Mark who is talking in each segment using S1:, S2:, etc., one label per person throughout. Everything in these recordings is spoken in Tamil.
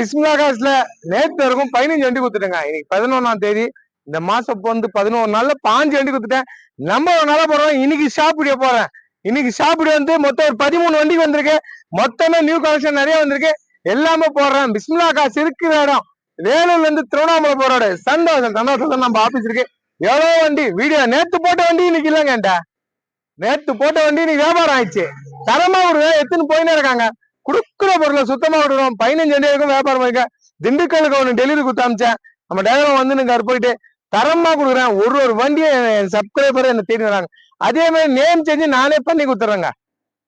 S1: பிஸ்மிலா காசுல நேற்று வரைக்கும் பதினஞ்சு வண்டி கொடுத்துட்டேங்க. இன்னைக்கு பதினொன்னாம் தேதி. இந்த மாசம் வந்து பதினோரு நாள்ல பாஞ்சு வண்டி கொடுத்துட்டேன். நம்ம ஒரு நாளா போறோம். இன்னைக்கு ஷாப் போறேன். இன்னைக்கு ஷாப் வந்து மொத்தம் ஒரு பதிமூணு வண்டி வந்திருக்கு. மொத்தமே நியூ கலெக்ஷன் நிறைய வந்திருக்கு. எல்லாமே போடுறேன். பிஸ்மிலா காசு இருக்கிற இடம். வேலூர்ல இருந்து திருவண்ணாமலை போறோட சந்தோஷம். சந்தோஷம் நம்ம ஆபீஸ் இருக்கு. எவ்வளவு வண்டி. வீடியோ நேத்து போட்ட வண்டி இன்னைக்கு இல்லைங்க நேத்து போட்ட வண்டி இன்னைக்கு வியாபாரம் ஆயிடுச்சு. தரமா ஒரு எத்துன்னு போயின்னு இருக்காங்க. குடுக்குற பொருளை சுத்தமா விடுறோம் பதினஞ்சு வண்டி வரைக்கும் வியாபாரம் வைக்க திண்டுக்கலுக்கு ஒன்று டெலிவரி கொடுத்து அமிச்சேன். நம்ம டிரைவர் வந்து நீங்க போயிட்டு தரமா கொடுக்குறேன். ஒரு ஒரு வண்டியை என் சப்ஸ்கிரைபர் என்ன தேடி வராங்க. அதே மாதிரி நேம் செஞ்சு நானே பண்ணி கொடுத்துறேங்க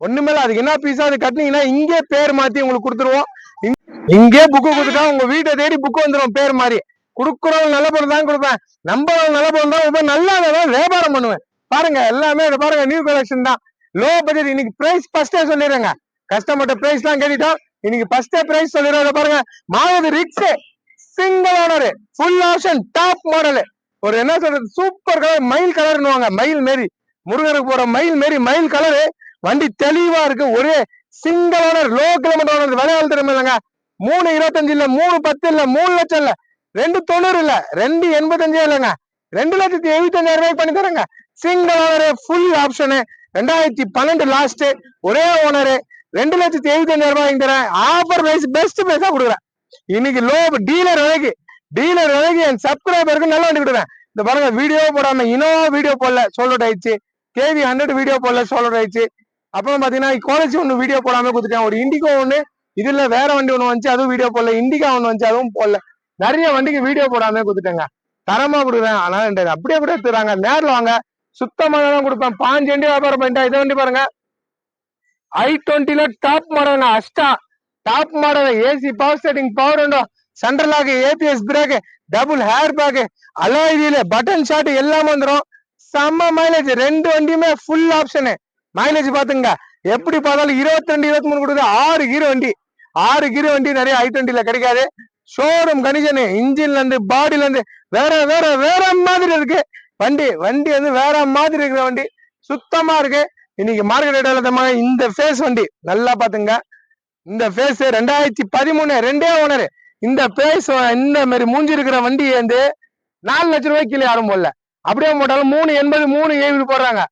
S1: ஒண்ணுமேல அதுக்கு என்ன பீஸா அது கட்டினீங்கன்னா இங்கே பேர் மாத்தி உங்களுக்கு கொடுத்துருவோம். இங்கே புக்கு கொடுத்துட்டா உங்க வீட்டை தேடி புக்கு வந்துடும் பேர் மாதிரி குடுக்குறவங்க நல்ல பொருள் தான் கொடுப்பேன். நம்பறவங்க நல்ல பொருள் தான் ரொம்ப நல்லா தான் வியாபாரம் பண்ணுவேன். பாருங்க எல்லாமே பாருங்க. நியூ கலெக்ஷன் தான். லோ பட்ஜெட் இன்னைக்கு பிரைஸ் ஃபர்ஸ்டே சொல்லிடுறேங்க. கஸ்டமர்கிட்ட பிரைஸ் தான் கேட்டுட்டோம் இன்னைக்கு ஃபர்ஸ்டே பிரைஸ் சொல்லிடுறோம் பாருங்க. மாவது ரிக்ஸ் single owner full option top model ஒரு என்ன சொல்றது சூப்பர் கலர் மயில் கலர்னுவாங்க மயில் மாரி. முருகனுக்கு போற மயில் மாரி மயில் கலரு வண்டி தெளிவா இருக்கு. ஒரே single owner low kilometre owner விளையாடு திறமை இல்லைங்க? மூணு இருபத்தஞ்சு இல்ல மூணு பத்து இல்ல மூணு லட்சம் இல்ல. ரெண்டு தொண்ணூறு இல்ல ரெண்டு எண்பத்தஞ்சே இல்லைங்க. ரெண்டு லட்சத்தி எழுபத்தஞ்சாயிரம் ரூபாய்க்கு பண்ணி தரேங்க. சிங்கிள் ஓனரு ஃபுல் ஆப்ஷனு ரெண்டாயிரத்தி பன்னெண்டு லாஸ்ட் ஒரே ஓனரு ரெண்டு லட்சத்தி எழுபத்தஞ்சாயிரம் ரூபாய் வாங்கி தரேன் ஆஃபர் பிரைஸ் பெஸ்ட் பிரைஸா கொடுக்குறேன். இன்னைக்கு லோ டீலர் விலைக்கு டீலர் விலைக்கு என் சப்ஸ்கிரைபருக்கு நல்ல வண்டி கொடுக்குறேன். இந்த பாருங்க வீடியோ போடாம இனோவா வீடியோ போடல சோல்ட் ஆயிடுச்சு கேவி ஹண்ட்ரட் வீடியோ போடல சோல்ட் ஆயிடுச்சு அப்புறம் பாத்தீங்கன்னா காலேஜ் ஒன்று வீடியோ போடாம கொடுத்துட்டேன். ஒரு இண்டிகோ ஒன்று இதுல வேற வண்டி ஒன்று வந்துச்சு அதுவும் வீடியோ போடல. இண்டிகா ஒன்று வந்துச்சு அதுவும் போடல. நிறைய வண்டிக்கு வீடியோ போடாம கொடுத்துட்டேங்க. தரமா கொடுக்குறேன். ஆனால் அப்படியே கூட எடுத்துறாங்க நேரில் வாங்க. சுத்தமாக தான் கொடுப்பேன். பாஞ்சு வண்டி வியாபாரம் பண்ணிட்டேன் இதை வண்டி பாருங்க. I டுவெண்ட்டில top model Asta top model AC power steering power window central lock ABS brake double air bag அலாய்வியில button start எல்லாமே வந்துடும் செம்ம மைலேஜ் ரெண்டு வண்டியுமே ஃபுல் ஆப்ஷனு மைலேஜ் பாத்துங்க எப்படி பார்த்தாலும் இருபத்தி ரெண்டு இருபத்தி மூணு கொடுக்குது. ஆறு கீர வண்டி. ஆறு கீர வண்டி நிறைய ஐ டுவெண்ட்டில கிடைக்காது. ஷோரூம் கண்டிஷனு இன்ஜின்ல இருந்து பாடியில இருந்து வேற வேற வேற மாதிரி இருக்கு. வண்டி வண்டி வந்து வேற மாதிரி இருக்கிற வண்டி. சுத்தமா இருக்கு. இன்னைக்கு மார்க்கெட் இடத்தமா இந்த ஃபேஸ் வண்டி. நல்லா பாத்துங்க இந்த ஃபேஸ் ரெண்டாயிரத்தி பதிமூணு ரெண்டே ஓனர். இந்த ஃபேஸ் இந்த மாதிரி மூஞ்சி இருக்கிற வண்டி வந்து நாலு லட்சம் ரூபாய்க்கு கீழே யாரும் போடல. அப்படியே போட்டாலும் மூணு எண்பது மூணு எழுபது போடுறாங்க.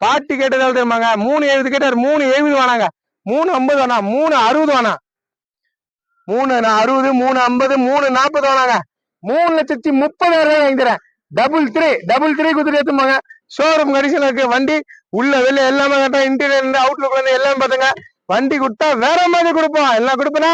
S1: பாட்டி கேட்டதால தெரியுமாங்க? மூணு எழுபது கேட்டார் மூணு எழுபது வேணாங்க மூணு ஐம்பது வேணா மூணு அறுபது வேணா மூணு அறுபது மூணு ஐம்பது மூணு நாற்பது வேணாங்க மூணு லட்சத்தி முப்பதாயிரம் ரூபாய் வாங்கிக்கிறேன் டபுள் த்ரீ டபுள் த்ரீ கொடுத்துட்டு ஏத்துமாங்க ஷோரூம் கண்டிஷன் இருக்கு வண்டி உள்ள வெளில எல்லாமே கரெக்டா இன்டீரியர் இருந்து அவுட்லுக்ல இருந்து எல்லாமே பாத்துங்க. வண்டி கொடுத்தா வேற மாதிரி கொடுப்போம் எல்லாம் கொடுப்பனா?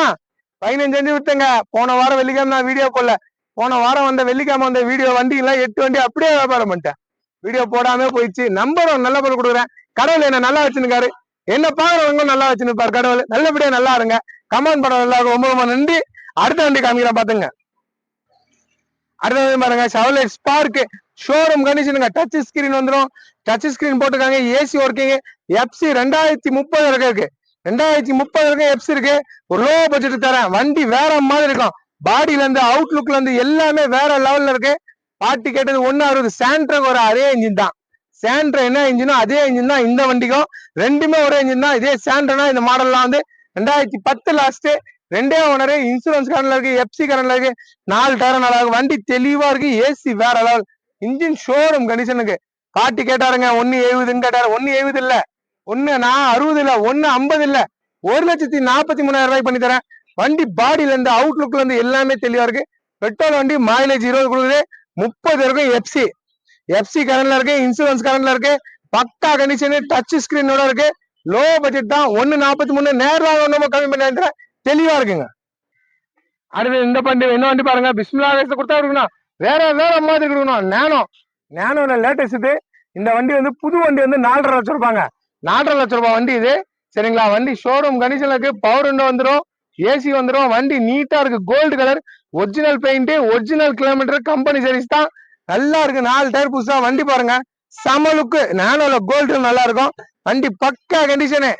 S1: பதினஞ்சு வண்டி விட்டுங்க போன வாரம் வெள்ளிக்கிழமை நான் வீடியோ போடல. போன வாரம் வந்த வெள்ளிக்கிழமை வந்த வீடியோ வண்டி எட்டு வண்டி அப்படியே வியாபாரம் பண்ணிட்டேன். வீடியோ போடாம போயிடுச்சு. நம்பர் நல்ல பொருள் கொடுக்குறேன். கடவுள் என்ன நல்லா வச்சுருக்காரு. என்ன பாக்குறவங்க நல்லா வச்சுருப்பாரு கடவுள். நல்லபடியா நல்லா இருங்க. கமெண்ட் பண்ண நல்லா ரொம்ப ரொம்ப நன்றி. அடுத்த வண்டி காமிக்கிறேன் பாத்துங்க. அடுத்த வண்டி பாருங்க. ஷவலெட் ஸ்பார்க் ஷோரூம் கண்டிஷனுங்க டச் ஸ்கிரீன் வந்துடும் டச் ஸ்கிரீன் போட்டிருக்காங்க. ஏசி ஒர்க்கிங் எஃப்சி ரெண்டாயிரத்தி முப்பது வரைக்கும் இருக்கு. ரெண்டாயிரத்தி முப்பது வரைக்கும் எஃப்சி இருக்கு. ஒரு லோ பட்ஜெட் தரேன். வண்டி வேற மாதிரி இருக்கும். பாடியில இருந்து அவுட்லுக்ல இருந்து எல்லாமே வேற லெவல்ல இருக்கு. பாட்டி கேட்டது ஒன்னு அறுபது சாண்ட்ரக் ஒரு அதே இன்ஜின் தான். சாண்ட்ரா என்ன இன்ஜினோ அதே இன்ஜின் தான் இந்த வண்டிக்கும் ரெண்டுமே ஒரே இன்ஜின் தான். இதே சாண்ட்ரனா இந்த மாடல்லாம் வந்து. ரெண்டாயிரத்தி பத்து லாஸ்ட் ரெண்டே ஓனரு இன்சூரன்ஸ் கரண்ட்ல இருக்கு எஃப்சி கரண்ட்ல இருக்கு. நாலு டயர் நல்லா இருக்கு. வண்டி தெளிவா இருக்கு. ஏசி வேற லெவல் இன்ஜின் ஷோரூம் கண்டிஷனுக்கு பாட்டி கேட்டாருங்க ஒன்னு எழுபதுன்னு கேட்டாரு. ஒன்னு எழுபது இல்ல. ஒன்னு நான் அறுபது இல்ல ஒன்னு ஐம்பது இல்ல. ஒரு லட்சத்தி நாற்பத்தி மூணாயிரம் ரூபாய் பண்ணி தரேன். வண்டி பாடியில இருந்து அவுட்லுக்ல இருந்து எல்லாமே தெளிவா இருக்கு. பெட்ரோல் வண்டி மைலேஜ் இருபது கொடுக்குது. முப்பது இருக்கும் எஃப்சி எஃப்சி கரண்ட்ல இருக்கு இன்சூரன்ஸ் கரண்ட்ல இருக்கு. பக்கா கண்டிஷனு டச் ஸ்கிரீனோட இருக்கு. லோ பட்ஜெட் தான். ஒன்னு நாற்பத்தி மூணு நேரம் ஒன்றும் கம்மி பண்ணி தெளிவா இருக்குங்க. அடுத்து இந்த வண்டி என்ன வண்டி பாருங்க. பிஸ்மிலா கொடுத்தா இருக்கணும் வேற வேற மாதிரி கொடுக்கணும். நேனோ. நேனோட லேட்டஸ்ட் இது? இந்த வண்டி வந்து புது வண்டி வந்து நாலரை லட்சம் ரூபாங்க. நாலரை லட்சம் ரூபாய் வண்டி இது. சரிங்களா? வண்டி ஷோரூம் கண்டிஷன்ல இருக்கு. பவர் விண்டோ வந்துடும் ஏசி வந்துடும் வண்டி நீட்டா இருக்கு. Gold colour original paint original kilometre company service தான். நல்லா இருக்கு. நாலு டயர் புதுசா. வண்டி பாருங்க. செம லுக்கு நானோல கோல்டு நல்லா இருக்கும். வண்டி பக்கா கண்டிஷனு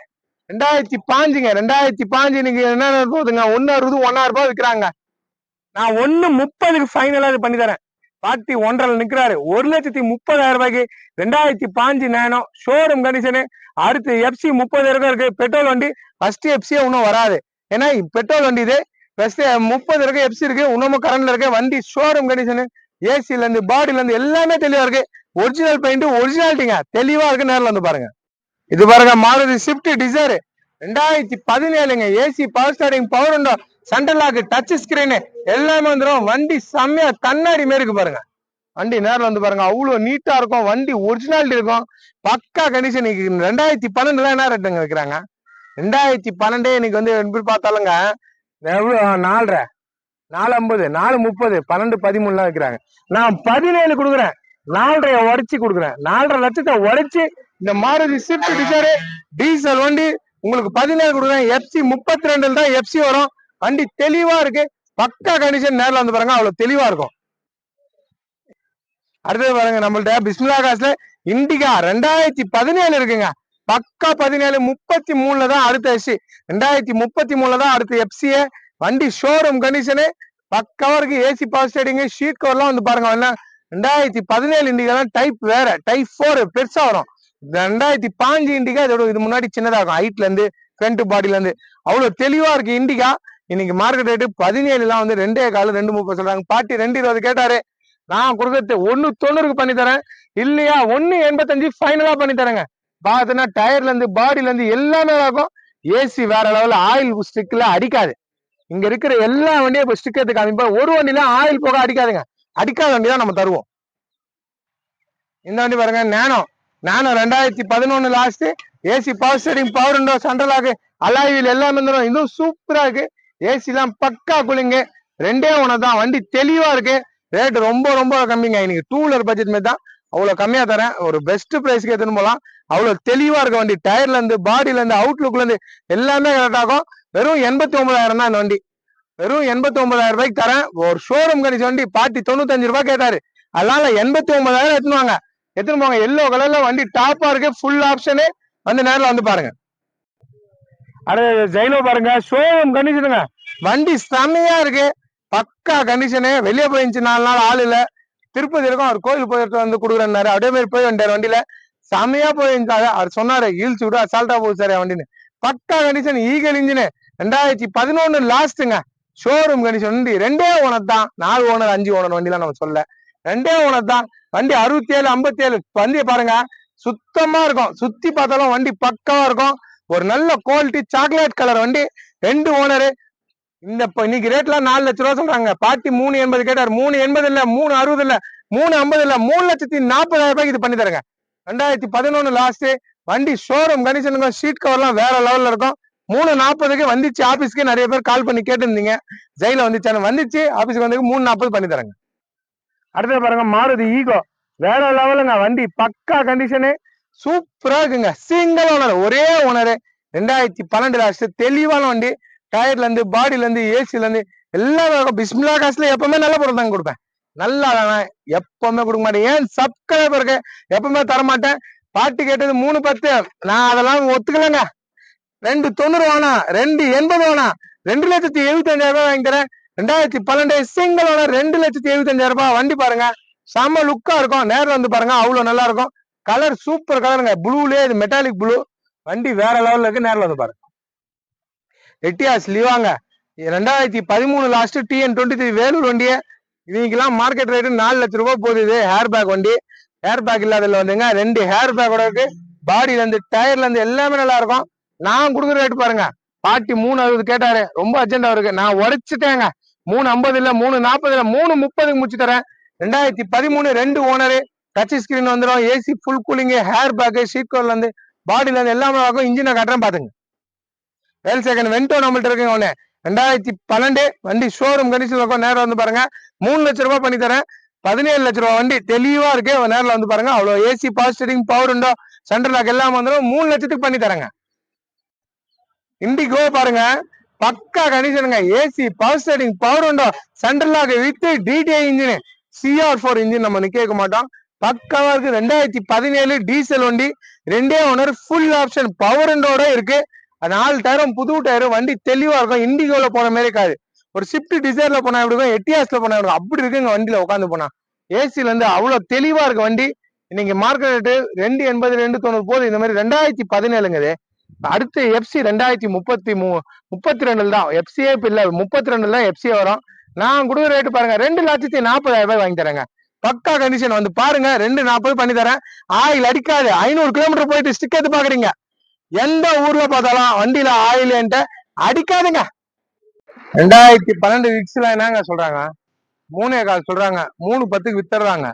S1: ரெண்டாயிரத்தி பாஞ்சுங்க. ரெண்டாயிரத்தி பாஞ்சு இன்னைக்கு என்ன போகுதுங்க? ஒன்னு அறுபது ஒன்னா ரூபாய் விற்கிறாங்க நான் ஒன்னு முப்பதுக்கு ஃபைனலா இது பண்ணி தரேன். பாட்டி ஒன்றரை நிற்கிறாரு ஒரு லட்சத்தி முப்பதாயிரம் ரூபாய்க்கு ரெண்டாயிரத்தி பாஞ்சு நேனோ ஷோரூம் கண்டிஷனு அடுத்து எஃப்சி முப்பதாயிரம் இருக்கு பெட்ரோல் வண்டி. ஃபர்ஸ்ட் எஃப்சியே இன்னும் வராது. ஏன்னா பெட்ரோல் வண்டி இது. ஃபர்ஸ்ட் முப்பது இருக்கு எஃப்சி இருக்கு இன்னமும் கரண்ட்ல இருக்கு. வண்டி ஷோரூம் கண்டிஷனு ஏசில இருந்து பாடியில இருந்து எல்லாமே தெளிவா இருக்கு. ஒரிஜினல் பெயிண்ட் ஒரிஜினாலிட்டிங்க தெளிவா இருக்கு நேரில் வந்து பாருங்க. இது பாருங்க மாருதி ஸ்விஃப்ட் டிசைர் ரெண்டாயிரத்தி பதினேழுங்க. AC power steering power window? Central lock touch screen எல்லாமே வந்துடும் வண்டி செம்மையா கண்ணாடி மாரி இருக்கு பாருங்க. வண்டி நேரில் வந்து பாருங்க. அவ்வளோ நீட்டா இருக்கும். வண்டி ஒரிஜினாலிட்டி இருக்கும். பக்கா கண்டிஷன் இன்னைக்கு ரெண்டாயிரத்தி பன்னெண்டுல என்ன ரேட்டுங்க வைக்கிறாங்க ரெண்டாயிரத்தி பன்னெண்டே இன்னைக்கு வந்து எப்படி பார்த்தாலுங்க எவ்வளோ நாலரை நாலு ஐம்பது நாலு முப்பது பன்னெண்டு பதிமூணுலாம் வைக்கிறாங்க. நான் பதினேழு கொடுக்குறேன். நாலரை உடைச்சு கொடுக்குறேன். நாலரை லட்சத்தை உடைச்சு இந்த மாருதி ஸ்விஃப்ட் டிசைரு டீசல் வண்டி உங்களுக்கு பதினேழு கொடுக்குறேன். எஃப்சி முப்பத்தி ரெண்டுல தான் எஃப்சி வரும். வண்டி தெளிவா இருக்கு. பக்கா கண்டிஷன் நேரில் வந்து பாருங்க அவ்வளவு தெளிவா இருக்கும். அடுத்தது பாருங்க நம்மள்ட்ட பிஸ்மிலா காசுல இண்டிகா ரெண்டாயிரத்தி பதினேழு இருக்குங்க. பக்கா பதினேழு முப்பத்தி மூணுல தான் அடுத்த எஃப்சி ரெண்டாயிரத்தி முப்பத்தி மூணுல தான் அடுத்த எஃப்சியே வண்டி ஷோரூம் கண்டிஷனு பக்காவா இருக்கு. ஏசி பவர் ஸ்டேடிங்கு ஷீட் கவர்லாம் வந்து பாருங்க என்ன ரெண்டாயிரத்தி பதினேழு இண்டிகா தான் டைப் வேற டைப் ஃபோர் பெருசா வரும். ரெண்டாயிரத்தி பாஞ்சு இண்டிகா இதோட இது முன்னாடி சின்னதாகும் இருக்கும். ஹைட்ல இருந்து ஃப்ரண்ட் பாடியில இருந்து. அவ்வளவு தெளிவா இருக்கு இண்டிகா. இன்னைக்கு மார்க்கெட் ரேட்டு பதினேழுலாம் வந்து ரெண்டே காலு ரெண்டு முப்பது சொல்றாங்க. பாட்டி ரெண்டு இருபது கேட்டாரு. நான் கொடுக்கறது ஒண்ணு தொண்ணூறுக்கு பண்ணி தரேன். இல்லையா ஒண்ணு எண்பத்தஞ்சு ஃபைனலா பண்ணி தரேங்க. பாத்தீங்கன்னா டயர்ல இருந்து பாடியில இருந்து எல்லாமே இருக்கும் ஏசி வேற லெவலில் ஆயில் ஸ்டிக்ல அடிக்காது. இங்க இருக்கிற எல்லா வண்டியும் இப்ப ஸ்டிக் எடுத்து காமிப்பா. ஒரு வண்டியில ஆயில் போக அடிக்காதுங்க. அடிக்காத வண்டி தான் நம்ம தருவோம். இந்த வண்டி பாருங்க நேனோ நானோ ரெண்டாயிரத்தி பதினொன்னு last AC power steering power window central lock அலாயில் எல்லாமே வந்துடும் இதுவும் சூப்பரா இருக்கு. ஏசி பக்கா குளிங்க. ரெண்டே ஒன்று தான் வண்டி தெளிவாக இருக்கு. ரேட் ரொம்ப ரொம்ப கம்மிங்க. இன்னைக்கு டூ வீலர் பட்ஜெட் மாதிரி தான். அவ்வளோ கம்மியாக தரேன். ஒரு பெஸ்ட் ப்ரைஸ்க்கு எடுத்துன்னு போகலாம் அவ்வளோ தெளிவாக இருக்க வண்டி. டயர்லேருந்து பாடியிலேருந்து அவுட்லுக்லேருந்து எல்லாமே கரெக்ட் ஆகும் வெறும் எண்பத்தி ஒன்பதாயிரம் தான் இந்த வண்டி. வெறும் எண்பத்தி ஒன்பதாயிரம் ரூபாய்க்கு தரேன். ஒரு ஷோரூம் கணிச்ச வண்டி பாட்டி தொண்ணூத்தஞ்சு ரூபாய் கேட்டாரு. அதனால எண்பத்தி ஒன்பதாயிரம் எடுத்துன்னு வாங்க. எடுத்துன்னு போங்க. எல்லோ கலர்ல வண்டி டாப்பா இருக்கு. ஃபுல் ஆப்ஷனு வந்து நேரில் வந்து பாருங்க. அடுத்து ஜெயிலோ பாருங்க. ஷோரூம் கண்டிஷனுங்க வண்டி செம்மையா இருக்கு. பக்கா கண்டிஷனு வெளியே போயிருந்துச்சு நாலு நாள் ஆள் இல்ல. திருப்பதி இருக்கும். அவர் கோயில் போயிட்டு வந்து கொடுக்குறேன்னாரு. அப்படியே மாதிரி போய் வந்தார் வண்டியில. செம்மையா போயிருந்தாரு அவர் சொன்னாரு ஈழ்ச்சி விட அசால்ட்டா போகுது சார் என் வண்டின்னு. பக்கா கண்டிஷன் ஈகல் இன்ஜின் ரெண்டாயிரத்தி பதினொன்னு லாஸ்ட்டுங்க ஷோரூம் கண்டிஷன் வண்டி ரெண்டே ஓனர் தான். நாலு ஓனர் அஞ்சு ஓனர் வண்டிலாம் நம்ம சொல்ல ரெண்டே ஓனர் தான். வண்டி அறுபத்தி ஏழு ஐம்பத்தி ஏழு வண்டியை பாருங்க. சுத்தமா இருக்கும். சுத்தி பார்த்தாலும் வண்டி பக்கமா இருக்கும். ஒரு நல்ல குவாலிட்டி சாக்லேட் கலர் வண்டி ரெண்டு ஓனரு இந்த இன்னைக்கு ரேட்ல நாலு லட்ச ரூபா சொல்றாங்க. பாட்டி மூணு எண்பது கேட்டார். மூணு எண்பது இல்ல மூணு அறுபது இல்ல மூணு ஐம்பது இல்ல மூணு லட்சத்தி நாற்பதாயிரம் ரூபாய்க்கு இது பண்ணி தருங்க. ரெண்டாயிரத்தி பதினொன்னு லாஸ்ட் வண்டி ஷோரூம் கண்டிஷனுங்க சீட் கவர்லாம் வேற லெவல்ல இருக்கும். மூணு நாற்பதுக்கு வந்துச்சு ஆபீஸ்க்கு நிறைய பேர் கால் பண்ணி கேட்டிருந்தீங்க. ஜெயில வந்துச்சானு வந்துச்சு. ஆபீஸ்க்கு வந்து மூணு நாற்பது பண்ணி தரங்க. அடுத்தது பாருங்க மாருதி ஈகோ. வேற லெவலுங்க வண்டி. பக்கா கண்டிஷனு சூப்பரா இருக்குங்க. சிங்கிள் ஓனர் ஒரே ஓனரு ரெண்டாயிரத்தி பன்னெண்டு லாஸ்ட் தெளிவான வண்டி. டயர்ல இருந்து பாடியில இருந்து ஏசில இருந்து எல்லாமே பிஸ்மிலா காசுல எப்பவுமே நல்ல பொருள் தாங்க கொடுப்பேன். நல்லா எப்பவுமே கொடுக்க மாட்டேன். ஏன் சப்ஸ்கிரைபருக்கு எப்பவுமே தர மாட்டேன் பாட்டு கேட்டது மூணு பத்து. நான் அதெல்லாம் ஒத்துக்கலங்க. ரெண்டு தொண்ணூறு வேணாம் ரெண்டு எண்பது வேணாம் ரெண்டு லட்சத்தி எழுபத்தி அஞ்சாயிரம் ரூபாய் வாங்கி தரேன். ரெண்டாயிரத்தி பன்னெண்டு சிங்கிள் ஓனர் ரெண்டு லட்சத்தி எழுபத்தி அஞ்சாயிரம் ரூபாய். வண்டி பாருங்க. செம்ம லுக்கா இருக்கும். நேரில் வந்து பாருங்க. அவ்வளவு நல்லா இருக்கும். கலர் சூப்பர் கலருங்க ப்ளூலயே இது மெட்டாலிக் ப்ளூ வண்டி வேற லெவலில் இருக்கு நேரில் வந்து பாருங்க. எட்டியாஸ் லிவாங்க ரெண்டாயிரத்தி பதிமூணு last TN twenty three Vellore வண்டியே. இவங்கெல்லாம் மார்க்கெட் ரேட்டு நாலு லட்ச ரூபாய் போகுது இது ஹேர் பேக் வண்டி. ஹேர் பேக் இல்லாததுல வந்துங்க ரெண்டு ஹேர் பேக்கோட இருக்கு. பாடியில இருந்து டயர்ல இருந்து எல்லாமே நல்லா இருக்கும். நான் கொடுக்குற ரேட் பாருங்க. பாட்டி மூணு அறுபது கேட்டாரு. ரொம்ப அர்ஜென்டா இருக்கு. நான் உடைச்சிட்டேங்க. மூணு ஐம்பது இல்ல மூணு நாற்பது இல்ல மூணு முப்பதுக்கு முடிச்சு தரேன். ரெண்டாயிரத்தி பதிமூணு ரெண்டு ஓனரு டச் ஸ்கிரீன் வந்துடும் AC full cooling air bag seat கோர்லேருந்து பாடியிலேருந்து எல்லாமே ஆகும் இன்ஜினை காட்டுறேன் பாத்துங்க வேல் செகண்ட் வென்டோ நம்மள்ட்ட இருக்குங்க ஒன்று ரெண்டாயிரத்தி பன்னெண்டு வண்டி ஷோரூம் கண்டிஷன் இருக்கும் நேரம் வந்து பாருங்க. மூணு லட்ச ரூபாய் பண்ணி தரேன். பதினேழு லட்ச ரூபா வண்டி தெளிவா இருக்கு. நேரில் வந்து பாருங்க அவ்வளோ AC பாசிட்டிங் power window central lock எல்லாம் வந்துடும் மூணு லட்சத்துக்கு பண்ணி தரேங்க. இண்டிகோ பாருங்க பக்கா கண்டிஷனுங்க AC power steering power window central lock with TDI engine CR four engine நம்ம நிக்க மாட்டோம். பக்காவா இருக்கு ரெண்டாயிரத்தி பதினேழு டீசல் வண்டி ரெண்டே ஓனர் ஃபுல் ஆப்ஷன் பவர் உண்டோட இருக்கு. நாலு டயரும் புது டயரும் வண்டி தெளிவா இருக்கும். இண்டிகோல போன மாதிரி இருக்காது. ஒரு ஸ்விஃப்ட் டிசைர்ல போனா எப்படி இருக்கும்? எட்டியாஸ்ல போனா எப்படி இருக்கும்? அப்படி இருக்குங்க வண்டியில உட்காந்து போனா. ஏசில இருந்து அவ்வளவு தெளிவா இருக்கு வண்டி. இன்னைக்கு மார்க்கெட் ரேட்டு ரெண்டு எண்பது ரெண்டு தொண்ணூறு போது இந்த மாதிரி ரெண்டாயிரத்தி பதினேழுங்குது. அடுத்து எஃப்சி ரெண்டாயிரத்தி முப்பத்தி மூ முப்பத்தி ரெண்டுல தான். எஃப்சியே இப்ப இல்ல முப்பத்தி ரெண்டுல தான் எஃப்சி வரும். நான் கொடுக்குற ரேட்டு பாருங்க. ரெண்டு லட்சத்தி நாற்பதாயிரம் ரூபாய் வாங்கி தரேங்க. பக்கா கண்டிஷன் வந்து பாருங்க ரெண்டு நாற்பது பண்ணி தரேன். ஆயில் அடிக்காது. ஐநூறு கிலோமீட்டர் போயிட்டு ஸ்டிக் எடுத்து பாக்குறீங்க எந்த ஊர்ல பார்த்தாலும் வண்டியில ஆயில் அடிக்காதுங்க. ரெண்டாயிரத்தி பன்னெண்டு விக்ஸ்ல என்னங்க சொல்றாங்க? மூணே கால் சொல்றாங்க. மூணு பத்துக்கு வித்துறாங்க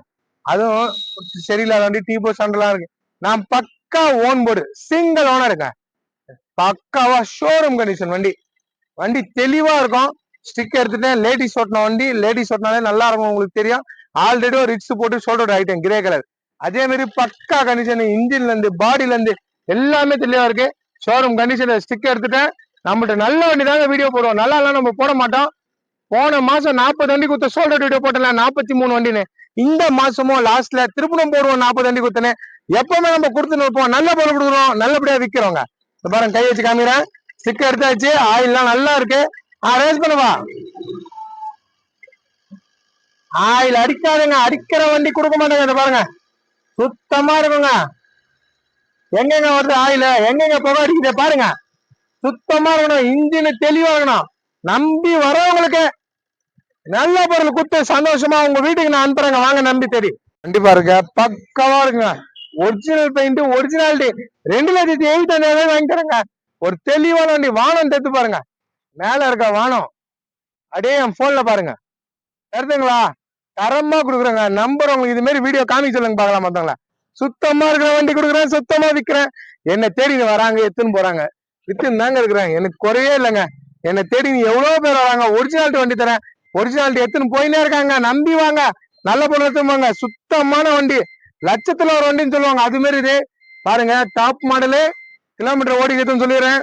S1: அதுவும் சரியில்லாத வண்டி டீபோ சண்டெல்லாம் இருக்கு. நான் பக்கா ஓன் போர்டு சிங்கிள் ஓனர் இருக்கேன் பக்காவா ஷோரூம் கண்டிஷன் வண்டி. வண்டி தெளிவா இருக்கும். ஸ்டிக் எடுத்துட்டேன். லேடிஸ் ஓட்டின வண்டி. லேடிஸ் ஓட்டினாலே நல்லா இருக்கும் உங்களுக்கு தெரியும். ஆல்ரெடி ஒரு ரிக்ஸ் போட்டு ஷோல்டர் ஆகிட்டேன் கிரே கலர் அதே மாதிரி பக்கா கண்டிஷன் இன்ஜின்ல இருந்து பாடியில இருந்து எல்லாமே தெளிவா இருக்கு. ஷோரூம் கண்டிஷன்ல ஸ்டிக் எடுத்துட்டேன். நம்மள்ட்ட நல்ல வண்டி தாங்க வீடியோ போடுவோம். நல்லா இல்ல நம்ம போட மாட்டோம். போன மாசம் நாற்பது வண்டி குத்த ஷோல்டர் வீடியோ போட்டல நாற்பத்தி மூணு வண்டின்னு. இந்த மாசமும் லாஸ்ட்ல திருப்பணம் போடுவோம் நாற்பது வண்டி குத்துன்னு எப்பவுமே நம்ம கொடுத்துன்னு இருப்போம். நல்ல பொருள் கொடுக்குறோம் நல்லபடியா விக்கிறோங்க இந்த பாருங்க கை வச்சு காமிக்கிறேன். ஸ்டிக் எடுத்தாச்சு. ஆயில்லாம் நல்லா இருக்கு. அரேஞ்ச் பண்ணுவா. ஆயில் அடிக்காதுங்க அடிக்கிற வண்டி கொடுக்க மாட்டாங்க இதை பாருங்க. சுத்தமா இருக்குங்க. எங்கெங்க வருது ஆயில? எங்கெங்க புகை அடிக்குது பாருங்க. சுத்தமா இருக்கணும் இன்ஜின் தெளிவா இருக்கணும். நம்பி வரவங்களுக்கு நல்ல பொருள் கொடுத்து சந்தோஷமா உங்க வீட்டுக்கு நான் அனுப்புறேங்க. வாங்க நம்பி தேடி. கண்டிப்பா இருக்க. பக்கவா இருக்குங்க. ஒரிஜினல் பெயிண்ட் ஒரிஜினாலிட்டி ரெண்டு லட்சத்தி எழுபத்தஞ்சாயிரம் வாங்கி தரேங்க ஒரு தெளிவான வண்டி வானம் தெத்து பாருங்க. மேல இருக்க வானம். அப்படியே என் போன்ல பாருங்க. தருதுங்களா தரமா கொடுக்குறேங்க. நம்பர் உங்களுக்கு இது மாதிரி வீடியோ காமிக்க சொல்லுங்க பார்க்கலாம் மத்தவங்கள சுத்தமா இருக்கிற வண்டி கொடுக்குறேன் சுத்தமா விற்கிறேன் என்னை தேடி வராங்க எத்துன்னு போறாங்க. வித்துன்னு தாங்க இருக்கிறேன். எனக்கு குறையே இல்லைங்க. என்னை தேடி நீ எவ்வளவு பேர் வராங்க. ஒரிஜினாலிட்டி வண்டி தரேன். ஒரிஜினாலிட்டி எடுத்துன்னு போயினே இருக்காங்க. நம்பி வாங்க. நல்ல பொருள் வாங்க சுத்தமான வண்டி. லட்சத்துல ஒரு வண்டின்னு சொல்லுவாங்க. அது மாதிரி இது. பாருங்க டாப் மாடலு கிலோமீட்டர் ஓடிக்கிறதுன்னு சொல்லிடுறேன்.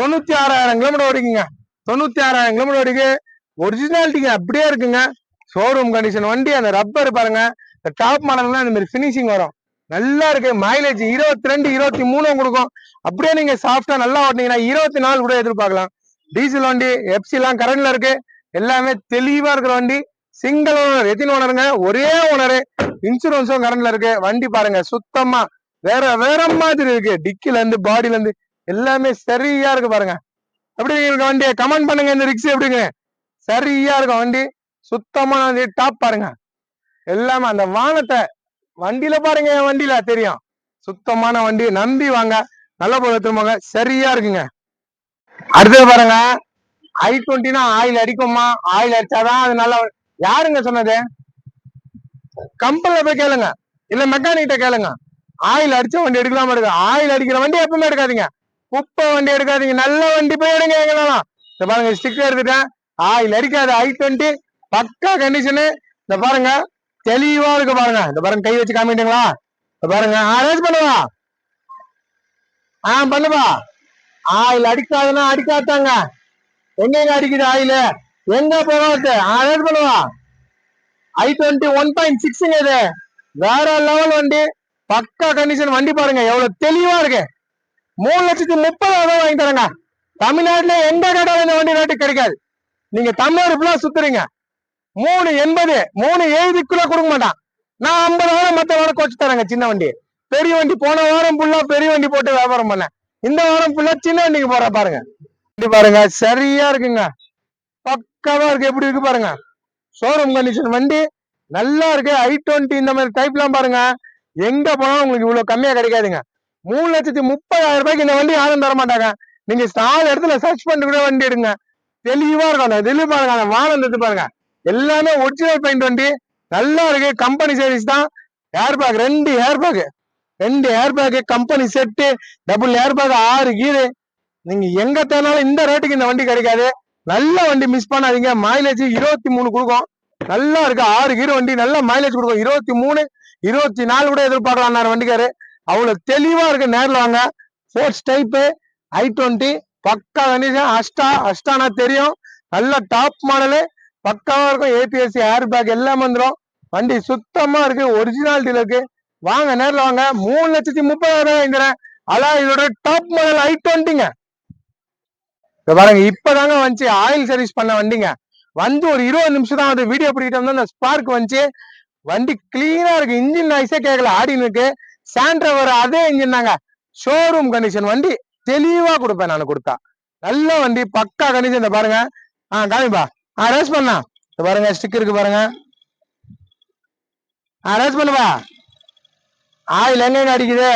S1: தொண்ணூத்தி ஆறாயிரம் கிலோமீட்டர் ஓடிக்குங்க. தொண்ணூத்தி ஆறாயிரம் கிலோமீட்டர் ஓடிக்கு. ஒரிஜினாலிட்டிங்க அப்படியே இருக்குங்க. ஷோரூம் கண்டிஷன் வண்டி அந்த ரப்பர் பாருங்க. இந்த டாப் மாடல்னா இந்த மாதிரி ஃபினிஷிங் வரும். நல்லா இருக்கு. மைலேஜ் இருபத்தி ரெண்டு இருபத்தி மூணு கொடுக்கும். அப்படியே நீங்க சாஃப்டா நல்லா ஓட்டினீங்கன்னா இருபத்தி நாலு கூட எதிர்பார்க்கலாம். டீசல் வண்டி எப்சி எல்லாம் கரண்ட்ல இருக்கு. எல்லாமே தெளிவா இருக்கிற வண்டி. சிங்கிள் ஓனர் எத்தின் ஓனருங்க ஒரே ஓனரு இன்சூரன்ஸும் கரண்ட்ல இருக்கு. வண்டி பாருங்க சுத்தமா வேற வேற மாதிரி இருக்கு. டிக்கில இருந்து பாடியில இருந்து எல்லாமே சரியா இருக்கு பாருங்க. எப்படி இருக்க வண்டியை? கமெண்ட் பண்ணுங்க. இந்த ரிக்ஸ் எப்படிங்க? சரியா இருக்கும் வண்டி. சுத்தமான வண்டி டாப் பாருங்க. எல்லாமே அந்த வானத்தை வண்டியில பாருங்க என் வண்டியில தெரியும். சுத்தமான வண்டி நம்பி வாங்க. நல்ல போல எடுத்துருவாங்க சரியா இருக்குங்க. அடுத்தது பாருங்க. ஐ டுவெண்ட்டினா ஆயில் அடிக்குமா? ஆயில் அடிச்சாதான் அது நல்லா யாருங்க சொன்னது? கம்பெனில போய் கேளுங்க. இல்ல மெக்கானிக்கிட்ட கேளுங்க. ஆயில் அடிச்ச வண்டி எடுக்கலாம இருக்கு ஆயில் அடிக்கிற வண்டி எப்பவுமே எடுக்காதீங்க. குப்பை வண்டி எடுக்காதீங்க. நல்ல வண்டி போய் எடுங்க எங்கனாலும் இந்த பாருங்க ஸ்டிக்கர் எடுத்துட்டேன். ஆயில் அடிக்காது ஐ டுவெண்ட்டி பக்கா கண்டிஷனு இந்த பாருங்க தெளிவா இருக்கு பாருங்க. இந்த பாருங்க கை வச்சு காமிட்டீங்களா இந்த பாருங்க அரேஞ்ச் பண்ணுவா. ஆ பண்ணுவா. ஆயில் அடிக்காதுன்னா அடிக்காதாங்க எங்க எங்க அடிக்குது ஆயில்? எங்க போகாது? அரேஞ்ச் பண்ணுவா. ஐ டுவெண்ட்டி ஒன் பாயிண்ட் சிக்ஸுங்க இது. வேற லெவல் வண்டி. பக்கா கண்டிஷன் வண்டி பாருங்க எவ்வளவு தெளிவா இருக்கு. மூணு லட்சத்தி முப்பதாயிரம் வாங்கி தரேங்க. தமிழ்நாட்டுல எந்த கடையில இந்த வண்டி ரேட்டு கிடைக்காது. நீங்க தமிழ்நாடு ஃபுல்லா சுத்துறீங்க. மூணு எண்பது மூணு எழுதிக்குள்ள கொடுக்க மாட்டான். நான் ஐம்பது வாரம் மத்த வாரம் கோச்சு தரேங்க சின்ன வண்டி. பெரிய வண்டி போன வாரம் ஃபுல்லா பெரிய வண்டி போட்டு வியாபாரம் பண்ணேன். இந்த வாரம் ஃபுல்லா சின்ன வண்டிக்கு போற பாருங்க. வண்டி பாருங்க சரியா இருக்குங்க. பக்காவா இருக்கு எப்படி இருக்கு பாருங்க. ஷோரூம் கண்டிஷன் வண்டி நல்லா இருக்கு ஐ டுவெண்ட்டி இந்த மாதிரி டைப்லாம் பாருங்க. எங்க போனாலும் உங்களுக்கு இவ்வளவு கம்மியா கிடைக்காதுங்க. மூணு லட்சத்தி முப்பதாயிரம் ரூபாய்க்கு இந்த வண்டி யாரும் தர மாட்டாங்க. நீங்க நாலு இடத்துல சர்ச் பண்ணிட்டு கூட வண்டி எடுங்க. தெளிவா இருக்கும் அந்த தெளிவு பாருங்க அந்த வானம் எடுத்து பாருங்க. எல்லாமே ஒரிஜினல் பெயிண்ட் வண்டி. நல்லா இருக்கு. கம்பெனி சர்வீஸ் தான். ஏர் பேக் ரெண்டு ஏர் பேக் ரெண்டு air bag company set double air bag ஆறு கீரு நீங்க எங்க தேனாலும் இந்த ரேட்டுக்கு இந்த வண்டி கிடைக்காது. நல்ல வண்டி மிஸ் பண்ணாதீங்க. மைலேஜ் இருபத்தி மூணு கொடுக்கும். நல்லா இருக்கு. ஆறு கீர் வண்டி. நல்ல மைலேஜ் கொடுக்கும். இருபத்தி மூணு இருபத்தி நாலு கூட எதிர்பார்க்கலாம் வண்டிக்காரு. அவ்வளவு தெளிவா இருக்கு. நேரில் வாங்க. ஃபோர்ஸ் டைப்பு ஐ டுவெண்ட்டி பக்கா வண்டி அஸ்டா அஸ்டானா தெரியும். நல்ல டாப் மாடலு பக்காவா இருக்கும். ஏபிஎஸ்சி ஏர் பேக் எல்லாம் வந்துடும் வண்டி சுத்தமா இருக்கு. ஒரிஜினாலிட்டியில இருக்கு. வாங்க நேரில் வாங்க. மூணு லட்சத்தி முப்பதாயிரம் ரூபாய் அதான் இதோட டாப் மாடல் ஐ டுவெண்ட்டிங்க இங்க பாருங்க இப்பதாங்க வந்துச்சு. ஆயில் சர்வீஸ் பண்ண வண்டிங்க. வந்து ஒரு இருபது நிமிஷம் தான் வந்து வீடியோ பிடிக்கிட்டு வந்து அந்த ஸ்பார்க் வந்துச்சு. வண்டி கிளீனா இருக்கு. இன்ஜின் நாய்ஸே கேட்கல ஆடின்னு இருக்கு. சாண்ட்ரா வர அதே இன்ஜின் தாங்க. ஷோரூம் கண்டிஷன் வண்டி தெளிவா கொடுப்பேன் நான் கொடுத்தா. நல்ல வண்டி பக்கா கண்டிஷன் பாருங்க. ஆ காமிப்பா. ஆ ரேஸ் பண்ணா. பாருங்க ஸ்டிக் இருக்கு பாருங்க. ஆ ரேஸ் ஆயில் எங்க அடிக்குது?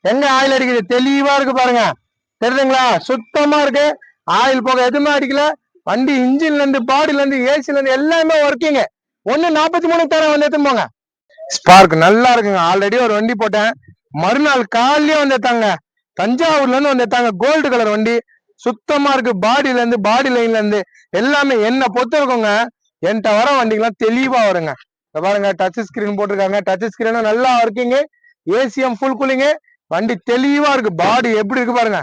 S1: எங்க ஆயில் அடிக்குது? தெளிவா இருக்கு பாருங்க. தெரியுதுங்களா? சுத்தமா இருக்கு. ஆயில் போக எதுவுமே அடிக்கல. வண்டி இன்ஜின்ல இருந்து பாடியில இருந்து ஏசில இருந்து எல்லாமே ஒர்க்கிங்க ஒண்ணு நாற்பத்தி மூணு தரம் வந்து எடுத்துன்னு போங்க. ஸ்பார்க் நல்லா இருக்குங்க. ஆல்ரெடி ஒரு வண்டி போட்டேன். மறுநாள் காலையே வந்து எடுத்தாங்க. தஞ்சாவூர்ல இருந்து வந்து எடுத்தாங்க. கோல்டு கலர் வண்டி. சுத்தமா இருக்கு. பாடியில இருந்து பாடி லைன்ல இருந்து எல்லாமே என்ன பொறுத்த இருக்கோங்க? என்கிட்ட வர வண்டிகள்லாம் தெளிவா வருங்க. பாருங்க டச் ஸ்கிரீன் போட்டிருக்காங்க. டச் ஸ்கிரீனும் நல்லா இருக்குங்க ஏசிஎம் ஃபுல் கூலிங்கு வண்டி தெளிவா இருக்கு. பாடி எப்படி இருக்கு பாருங்க.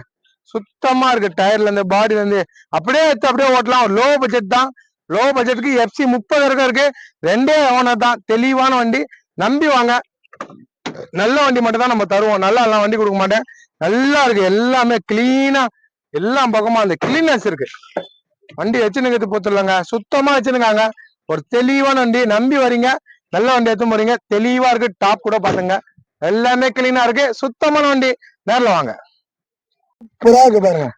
S1: சுத்தமா இருக்கு. டயர்ல இருந்து பாடில இருந்து. அப்படியே எடுத்து அப்படியே ஓட்டலாம். லோ பட்ஜெட் தான். லோ பட்ஜெட்டுக்கு எஃப்சி முப்பது வரைக்கும் இருக்கு. ரெண்டே ஓனர் தான். தெளிவான வண்டி. நம்பி வாங்க. நல்ல வண்டி மட்டும் தான் நம்ம தருவோம். நல்லா எல்லாம் வண்டி கொடுக்க மாட்டேன். நல்லா இருக்கு. எல்லாமே கிளீனா எல்லாம் பக்கமா அந்த கிளீனஸ் இருக்கு. வண்டி வச்சுனுங்கிறது போத்துடலாங்க சுத்தமா வச்சுருக்காங்க ஒரு தெளிவான வண்டி நம்பி வரீங்க. நல்ல வண்டி எடுத்து போறீங்க. தெளிவா இருக்கு. டாப் கூட பாத்துங்க. எல்லாமே கிளீனா இருக்கு. சுத்தமான வண்டி. நேரில் வாங்க. சூப்பரா பாருங்க.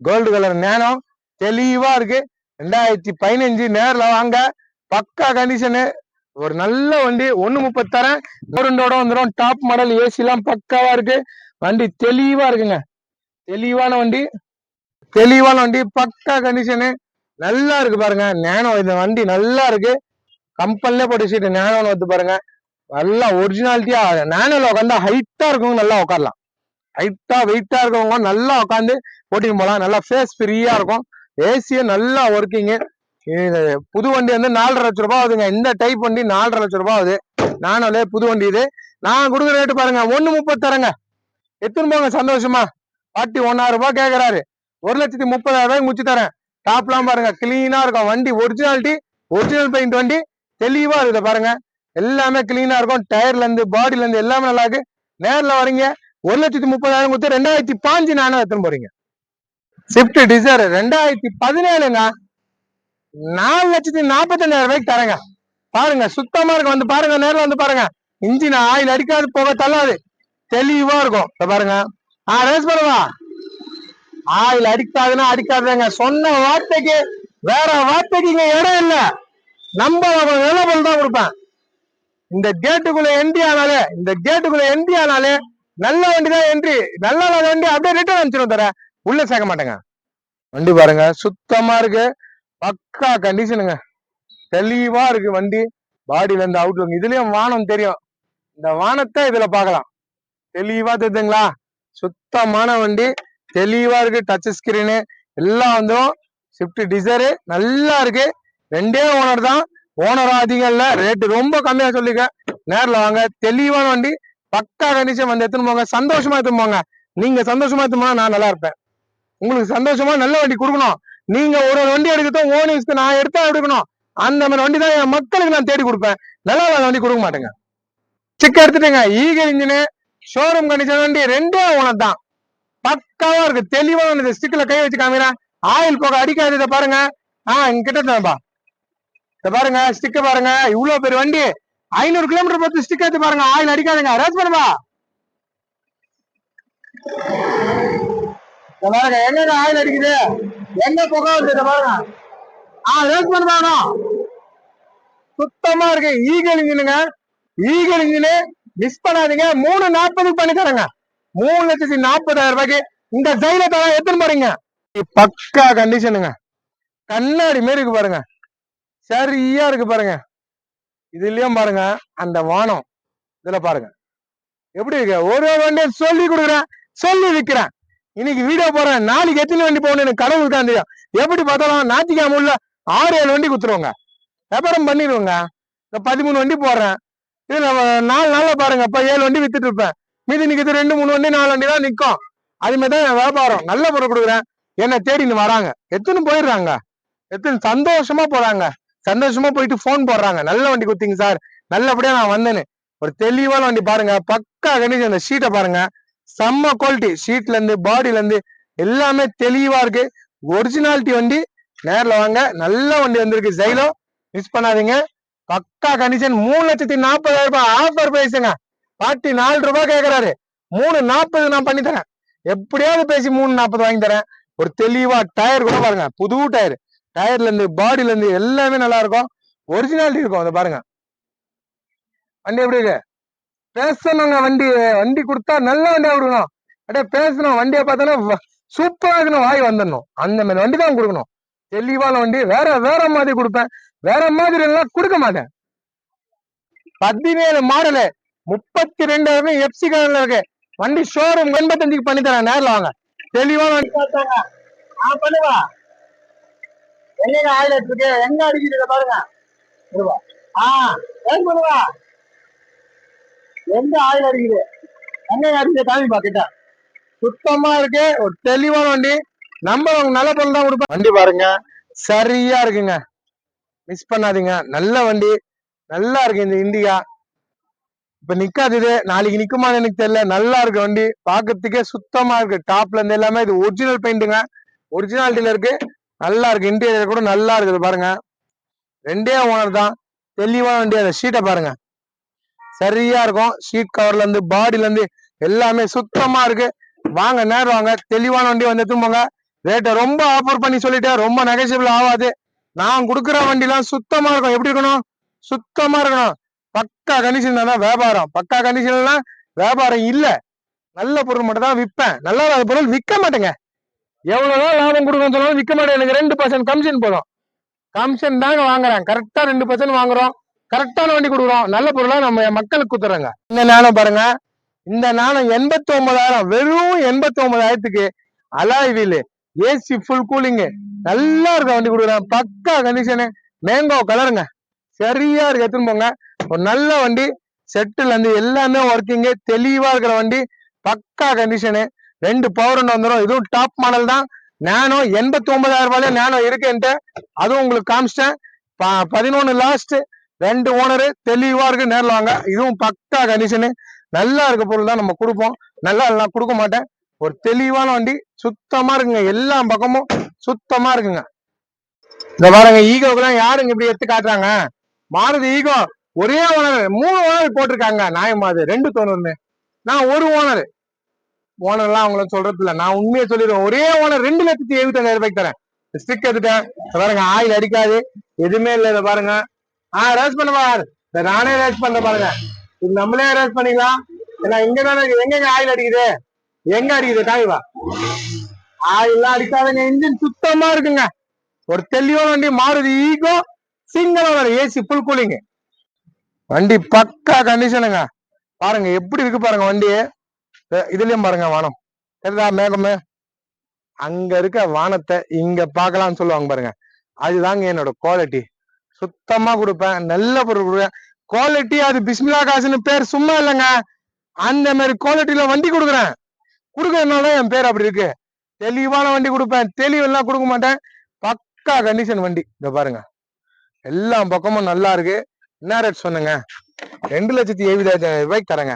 S1: கோல்டு கலர் நேனம் தெளிவா இருக்கு. ரெண்டாயிரத்தி பதினஞ்சு நேரில் வாங்க. பக்கா கண்டிஷனு ஒரு நல்ல வண்டி. ஒண்ணு முப்பது தரேன் கவர்மெண்டோட வந்துடும் டாப் மாடல் ஏசி எல்லாம் பக்காவா இருக்கு. வண்டி தெளிவா இருக்குங்க. தெளிவான வண்டி. தெளிவான வண்டி பக்கா கண்டிஷனு நல்லா இருக்கு பாருங்க. நேனோ இந்த வண்டி நல்லா இருக்கு. கம்பெனிலே போட்டு சீட்டு நேனோன்னு வந்து பாருங்க. நல்லா ஒரிஜினாலிட்டியா நேனோல உட்காந்தா ஹைட்டா இருக்கவங்க நல்லா உட்காரலாம் ஹைட்டா வெயிட்டா இருக்கவங்க நல்லா உட்காந்து ஓட்டின்னு போலாம் நல்லா ஃபேஸ் ஃப்ரீயா இருக்கும். ஏசியும் நல்லா ஒர்க்கிங்கு புது வண்டி வந்து நாலரை லட்ச ரூபாய் ஆகுதுங்க. இந்த டைப் வண்டி நாலரை லட்ச ரூபாய் ஆகுது. நானோலே புது வண்டி இது. நான் கொடுக்குற ரேட்டு பாருங்க. ஒன்னு முப்பது தரேங்க. எத்தனை போங்க சந்தோஷமா. பாட்டி ஒன்னாயிரம் ரூபாய் கேக்குறாரு. ஒரு லட்சத்தி முப்பதாயிரம் ரூபாய் முடிச்சு தரேன். டாப்லாம் பாருங்க கிளீனா இருக்கும். வண்டி ஒரிஜினாலிட்டி ஒரிஜினல் பெயிண்ட் வண்டி தெளிவா இருக்குது பாருங்க. எல்லாமே கிளீனா இருக்கும். டயர்ல இருந்து பாடில இருந்து எல்லாமே நல்லா இருக்கு. நேர்ல வரீங்க ஒரு லட்சத்தி முப்பதாயிரம் கொடுத்து ரெண்டாயிரத்தி பாஞ்சு நானும் எடுத்துன்னு போறீங்க? ஸ்விஃப்ட் டிசைர் ரெண்டாயிரத்தி பதினேழுங்க. நாலு லட்சத்தி நாற்பத்தஞ்சாயிரம் ரூபாய்க்கு தரேங்க. பாருங்க சுத்தமா இருக்கும். வந்து பாருங்க நேரில் வந்து பாருங்க. இன்ஜின் ஆயில் அடிக்காது போக தள்ளாது. தெளிவா இருக்கும். பாருங்க. ஆ ரேஸ் பண்ணுவா ஆயில் அடிக்காதுன்னா அடிக்காதுங்க. சொன்ன வார்த்தைக்கு வேற வார்த்தைக்கு இங்க இடம் இல்ல. நம்ம நிலபல் தான் கொடுப்பேன். இந்த கேட்டுக்குள்ள என்ட்ரி ஆனாலே இந்த கேட்டுக்குள்ள என்ட்ரி ஆனாலே நல்ல வண்டி தான் என்ட்ரி நல்ல வண்டி அப்படியே ரிட்டர்ன் அனுப்பிச்சிடும் தர. உள்ள சேர்க்க மாட்டேங்க. வண்டி பாருங்க சுத்தமா இருக்கு. பக்கா கண்டிஷனுங்க தெளிவா இருக்கு வண்டி. பாடியில இருந்து அவுட்லுக் இதுலயும் வானம் தெரியும். இந்த வானத்தை இதுல பார்க்கலாம். தெளிவா தெரியுதுங்களா? சுத்தமான வண்டி. தெளிவா இருக்கு டச் ஸ்கிரீனு எல்லாம் வந்துடும் ஸ்விஃப்ட் டிசைரு நல்லா இருக்கு. ரெண்டே ஓனர் தான். ஓனரும் அதிகம் இல்ல ரேட்டு ரொம்ப கம்மியா சொல்லிக்க. நேரில் வாங்க. தெளிவான வண்டி. பக்கா கண்டிஷன் வந்து எடுத்துன்னு போங்க. சந்தோஷமா எடுத்துன்னு போங்க. நீங்க சந்தோஷமா எடுத்துன்னு போனா நான் நல்லா இருப்பேன். உங்களுக்கு சந்தோஷமா நல்ல வண்டி கொடுக்கணும். நீங்க ஒரு வண்டி எடுக்கட்டும் ஓனிஸ்க்கு நான் எடுத்தா எடுக்கணும் அந்த மாதிரி வண்டி தான் என் மக்களுக்கு நான் தேடி கொடுப்பேன். நல்லா இல்லாத வண்டி கொடுக்க மாட்டேங்க. சிக்க எடுத்துட்டேங்க. ஈகர் இன்ஜினு ஷோரூம் கண்டிஷன் வண்டி ரெண்டே ஓனர் தான். பக்காவா இருக்கு. தெளிவா இந்த ஸ்டிக்ல கை வச்சு காமிக்கிறேன். ஆயில் போக அடிக்காது. இதை பாருங்க. ஆஹ் இங்க கிட்ட தான்ப்பா இத பாருங்க. ஸ்டிக்க பாருங்க. இவ்வளவு பெரிய வண்டி. ஐநூறு கிலோமீட்டர் பத்து ஸ்டிக் எடுத்து பாருங்க. ஆயில் அடிக்காதுங்க. ரேஸ் பண்ணுவா பாருங்க. எங்க ஆயில் அடிக்குது? எங்க புகை வருது? இதை பாருங்க. ஆஹ் ரேஸ் பண்ணுவாங்க சுத்தமா இருக்கு. ஈகல் இன்ஜினுங்க ஈகல் இன்ஜினு மிஸ் பண்ணாதீங்க. மூணு நாற்பது பண்ணி தரேங்க மூணு லட்சத்தி நாற்பதாயிரம் ரூபாய்க்கு இந்த தைலத்தை எத்தனை பாருங்க பக்கா கண்டிஷனுங்க கண்ணாடி மாரி இருக்கு பாருங்க. சரியா இருக்கு பாருங்க. இதுலயும் பாருங்க அந்த வானம். இதுல பாருங்க. எப்படி இருக்கு? ஒரு வண்டியை சொல்லி கொடுக்குறேன் சொல்லி விற்கிறேன். இன்னைக்கு வீடியோ போறேன் நாளைக்கு எத்தனை வண்டி போகணும் எனக்கு கடவுள் தான் தெரியும். எப்படி பார்த்தாலும் ஞாயிற்றுக்கிழமை உள்ள ஆறு ஏழு வண்டி கொடுத்துருவோங்க வியாபாரம் பண்ணிடுவோங்க. இந்த பதிமூணு வண்டி போடுறேன். இதுல நாலு நாள்ல பாருங்க இப்ப ஏழு வண்டி வித்துட்டு இருப்பேன். மீதி நிக்கிறது ரெண்டு மூணு வண்டி நாலு வண்டி தான் நிற்கும் அது மாதிரி தான் வியாபாரம். நல்ல பொருள் கொடுக்குறேன். என்ன தேடின்னு வராங்க. எத்தனை போயிடுறாங்க. எத்தனை சந்தோஷமா போறாங்க. சந்தோஷமா போயிட்டு ஃபோன் போடுறாங்க. நல்ல வண்டி கொடுத்தீங்க சார் நல்லபடியா நான் வந்தேன்னு. ஒரு தெளிவான வண்டி பாருங்க. பக்கா கண்டிஷன் அந்த ஷீட்டை பாருங்க. செம்ம குவாலிட்டி ஷீட்ல இருந்து பாடியில இருந்து எல்லாமே தெளிவா இருக்கு. ஒரிஜினாலிட்டி வண்டி. நேரில் வாங்க. நல்ல வண்டி வந்திருக்கு. ஜெயிலோ மிஸ் பண்ணாதீங்க. பக்கா கண்டிஷன் மூணு லட்சத்தி நாற்பதாயிரம் ரூபாய் ஆஃபர் பிரைஸுங்க பாட்டி நாலு ரூபாய் கேட்கறாரு மூணு நாற்பது நான் பண்ணி தரேன். எப்படியாவது பேசி மூணு நாற்பது வாங்கி தரேன். ஒரு தெளிவா டயர் கூட பாருங்க. புது டயர் டயர்ல இருந்து பாடியில இருந்து எல்லாமே நல்லா இருக்கும். ஒரிஜினாலிட்டி இருக்கும். அதை பாருங்க. வண்டி எப்படி இருக்கு? பேசணுங்க வண்டி. வண்டி கொடுத்தா நல்ல வண்டியா கொடுக்கணும். அப்படியே பேசணும். வண்டியை பார்த்தோன்னா சூப்பரா இருக்கணும் வாய் வந்துடணும். அந்த மாதிரி வண்டி தான் கொடுக்கணும். தெளிவான வண்டி. வேற வேற மாதிரி கொடுப்பேன். வேற மாதிரி எல்லாம் கொடுக்க மாட்டேன். பதினேழு மாடலு. முப்பத்தி ரெண்டு எஃப்சி கலர்ல இருக்கு. வண்டி ஷோரூம் எண்பத்தஞ்சுக்கு பண்ணி தரேன் நேரில் வாங்க. தெளிவான வண்டி பார்த்தாங்க. ஆ பண்ணுவா எங்க ஆயில் இருக்கு? எங்க அடிக்கிறீங்க பாருங்க. பண்ணுவா ஆ ஏன் பண்ணுவா எங்க ஆயில் அடிக்குது? எங்க அடிக்கிற காமி பாக்கிட்ட சுத்தமா இருக்கு. ஒரு தெளிவான வண்டி. நம்ம அவங்க நல்ல பொருள் தான் கொடுப்போம். வண்டி பாருங்க. சரியா இருக்குங்க. மிஸ் பண்ணாதீங்க. நல்ல வண்டி. நல்லா இருக்கு இந்த இந்தியா. இப்ப நிக்காதது நாளைக்கு நிக்குமான்னு எனக்கு தெரியல. நல்லா இருக்கு வண்டி பாக்குறதுக்கே சுத்தமா இருக்கு. டாப்ல இருந்து எல்லாமே இது ஒரிஜினல் பெயிண்ட்டுங்க ஒரிஜினாலிட்டியில இருக்கு நல்லா இருக்கு. இன்டீரியர் கூட நல்லா இருக்குது பாருங்க. ரெண்டே ஓனர் தான். தெளிவான வண்டி. அந்த ஷீட்டை பாருங்க. சரியா இருக்கும். ஷீட் கவர்ல இருந்து பாடியில இருந்து எல்லாமே சுத்தமா இருக்கு. வாங்க நேரம் வாங்க. தெளிவான வண்டி வந்து எடுத்துன்னு ரேட்டை ரொம்ப ஆஃபர் பண்ணி சொல்லிட்டேன் ரொம்ப நெகசிபிள் ஆகாது. நான் கொடுக்குற வண்டிலாம் சுத்தமா இருக்கும். எப்படி இருக்கணும்? சுத்தமா இருக்கணும். பக்கா கண்டிஷன் தான் வியாபாரம். பக்கா கண்டிஷன்லாம் வியாபாரம் இல்ல. நல்ல பொருள் மட்டும் தான் விற்பேன். நல்லா இல்லாத பொருள் விற்க மாட்டேங்க. எவ்வளவுதான் லாபம் கொடுக்கணும் சொன்னாலும் விற்க மாட்டேன். எனக்கு ரெண்டு பர்சன்ட் கமிஷன் போதும். கமிஷன் தாங்க வாங்குறேன். கரெக்டா ரெண்டு பர்சன்ட் வாங்குறோம். கரெக்டான வண்டி கொடுக்குறோம். நல்ல பொருளா நம்ம மக்களுக்கு குத்துறோங்க இந்த நாணம் பாருங்க. இந்த நாணம் எண்பத்தி ஒன்பதாயிரம் வெறும் எண்பத்தி ஒன்பதாயிரத்துக்கு alloy wheel. AC full cooling நல்லா இருக்க வண்டி கொடுக்குறேன். பக்கா கண்டிஷனு மேங்கோ கலருங்க சரியா இருக்கு. எடுத்துன்னு போங்க. ஒரு நல்ல வண்டி செட்டில் இருந்து எல்லாமே ஒர்க்கிங்கு தெளிவாக இருக்கிற வண்டி பக்கா கண்டிஷனு ரெண்டு பவர் வந்துடும் இதுவும் டாப் மாடல் தான். நானோ எண்பத்தி ஒன்பதாயிரம் ரூபாயில நானோ இருக்குன்ட்டு அதுவும் உங்களுக்கு காமிச்சிட்டேன். ப- பதினொன்னு லாஸ்ட் ரெண்டு ஓனரு தெளிவாக இருக்கு நேரில் வாங்க. இதுவும் பக்கா கண்டிஷனு நல்லா இருக்க பொருள் தான் நம்ம கொடுப்போம். நல்லா நான் கொடுக்க மாட்டேன். ஒரு தெளிவான வண்டி சுத்தமாக இருக்குங்க. எல்லா பக்கமும் சுத்தமாக இருக்குங்க. இந்த பாருங்க ஈகோக்கெல்லாம் யாருங்க இப்படி எடுத்து காட்டுறாங்க? மாறுது ஈகோ. ஒரே ஓனர் மூணு ஓனர் போட்டிருக்காங்க. நியாயமாது ரெண்டு தொண்ணூறுன்னு நான் ஒரு ஓனர் ஓனர்லாம் அவங்கள சொல்றது இல்லை. நான் உண்மையை சொல்லிடுவேன் ஒரே ஓனர் ரெண்டு லட்சத்தி எழுபத்தஞ்சாயிரம் ரூபாய்க்கு தரேன். ஸ்டிக் எடுத்துட்டேன். பாருங்க ஆயில் அடிக்காது. எதுவுமே இல்லை இதை பாருங்க. ஆ ரேஸ் பண்ண பாரு. நானே ரேஸ் பண்ண பாருங்க. இது நம்மளே ரேஸ் பண்ணிக்கலாம். ஏன்னா இங்க தானே எங்கெங்க ஆயில் அடிக்குது? எங்க அடிக்குது? காய்வா ஆயில்லாம் அடிக்காதுங்க. இன்ஜின் சுத்தமா இருக்குங்க. ஒரு தெளிவான வண்டி மாறுது. Eeco single AC full cooling வண்டி பக்கா கண்டிஷனுங்க பாருங்க எப்படி இருக்கு பாருங்க வண்டி. இதுலயும் பாருங்க வானம். தெரியுதா மேகமே? அங்க இருக்க வானத்தை இங்க பாக்கலாம்னு சொல்லுவாங்க பாருங்க. அதுதாங்க என்னோட குவாலிட்டி சுத்தமா கொடுப்பேன் நல்ல பொருள் கொடுப்பேன். குவாலிட்டி அது பிஸ்மிலா காசுன்னு பேர் சும்மா இல்லைங்க. அந்த மாதிரி குவாலிட்டியில வண்டி கொடுக்குறேன். கொடுக்கறதுனால என் பேர் அப்படி இருக்கு. தெளிவான வண்டி கொடுப்பேன். தெளிவெல்லாம் கொடுக்க மாட்டேன். பக்கா கண்டிஷன் வண்டி. இதை பாருங்க. எல்லா பக்கமும் நல்லா இருக்கு. என்ன ரேட் சொன்னேங்க? ரெண்டு லட்சத்தி எழுபதாயிரம் ரூபாய்க்கு தரேங்க.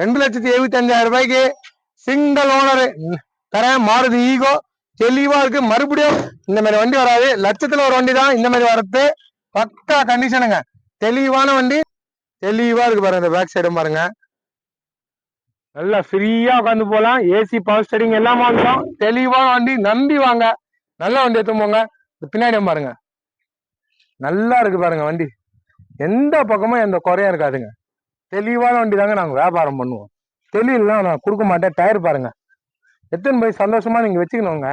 S1: ரெண்டு லட்சத்தி எழுபத்தஞ்சாயிரம் ரூபாய்க்கு சிங்கிள் ஓனரு தரேன். மாறுது ஈகோ. தெளிவா இருக்கு. மறுபடியும் இந்த மாதிரி வண்டி வராது. லட்சத்துல ஒரு வண்டி தான் இந்த மாதிரி வரது. பக்கா கண்டிஷனுங்க தெளிவான வண்டி. தெளிவா இருக்கு பாருங்க இந்த பேக் சைடும் பாருங்க. நல்லா ஃப்ரீயா உட்காந்து போலாம் ஏசி பவர் ஸ்டரிங் எல்லாம் வாங்கலாம் தெளிவான வண்டி. நம்பி வாங்க. நல்ல வண்டி எடுத்து போங்க. இந்த பின்னாடியும் பாருங்க. நல்லா இருக்கு பாருங்க வண்டி. எந்த பக்கமும் எந்த குறையும் இருக்காதுங்க. தெளிவான வண்டி தாங்க நாங்கள் வியாபாரம் பண்ணுவோம். தெளிவுலாம் நான் கொடுக்க மாட்டேன். டயர் பாருங்க. எத்தனை போய் சந்தோஷமா நீங்க வச்சுக்கணுங்க.